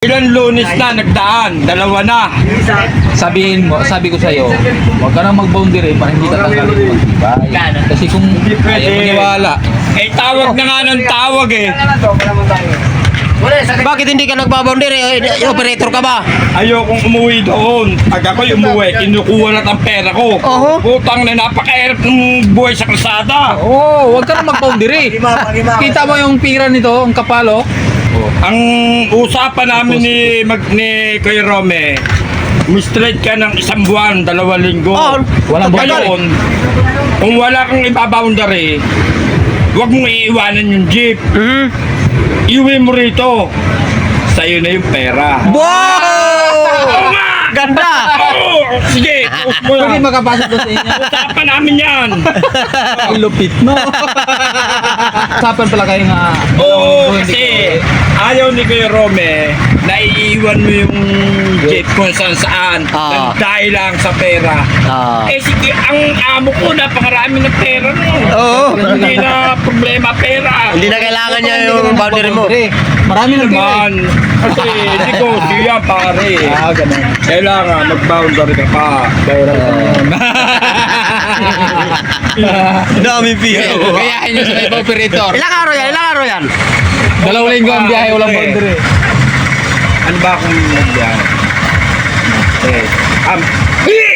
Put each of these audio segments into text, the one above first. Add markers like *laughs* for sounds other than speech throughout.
Ilan lunes na nagdaan? Dalawa na. Sabihin mo, sabi ko sa'yo, huwag ka nang mag-boundary para hindi tatanggalin yung magtibay. Kasi kung ayaw mo niwala, Eh, tawag na nga ng tawag eh. Bakit hindi ka nagbaboundary? Eh, Operator ka ba? Ayokong umuwi doon. Pag ako'y umuwi, kinukuha na ang pera ko. Oho. Putang na napakahirap ng buhay sa kalsada. oo, oh, huwag ka nang mag-boundary. Kita mo yung pira nito, ang kapalo. Ang usapan namin ni, mag, ni Kuya Rome, mistrade ka ng isang buwan, dalawa linggo. Oh, walang Ngayon, kung wala kang ibaboundary, huwag mong iiwanan yung jeep. Mhm. Iuwi mo rito. Sa'yo na yung pera. Wow! Ganda! Oo, sige, post mo Pwede yan. makapasok doon sa inyo. Usapan namin yan. Ang lupit mo. *laughs* Usapan pala kayo nga. Oo, Hindi kasi ko- ayaw ni Kuya Rome na iiwan mo yung jeep kung saan saan. Ah. Dahil lang sa pera. Ah. Eh sige, ang amo ko napakarami ng pera no. Oo. Hindi na problema pera. Hindi na kailangan niya yung boundary mo. Marami pira. naman. Kasi negosyo yan pare. Ah, ganun. Kailangan mag-boundary ka pa. Dami pira. Kayahin nyo sa operator. Ilang araw yan? Ilang araw yan? Dalawang linggo ang biyahe, walang boundary. Ano ba kung nagyan? Eh, um,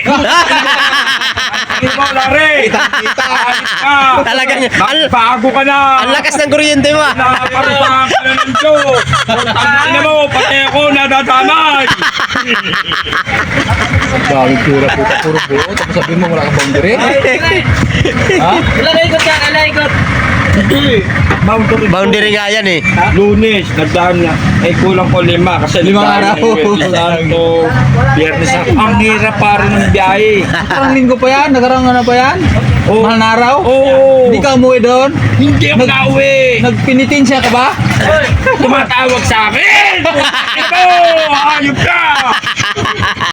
*laughs* Ikaw lari! Kita! Ayos ka! Talaga niya. Al- Bago ka na! Ang lakas ng kuryente mo ah. Naparusahan ka na ng Diyos! Ang ina mo, pati ako nadadamay! Dami pura puta, puro buo. Tapos sabihin mo wala kang boundary. ha? Hindi! Boundary. Boundary nga yan eh. Lunes, nagdaan na. Eh, kulang ko lima. Kasi nagdaan araw. Santo, Biyernes na. Ang hirap pa rin ng biyahe. Parang linggo pa yan, nagarang ano pa yan? Oo. Mahal na araw? Oo. Hindi ka umuwi doon? Hindi ako Nag- nauwi. Nagpinitensya ka ba? Tumatawag sa akin! *laughs* Ito! Ayop ka!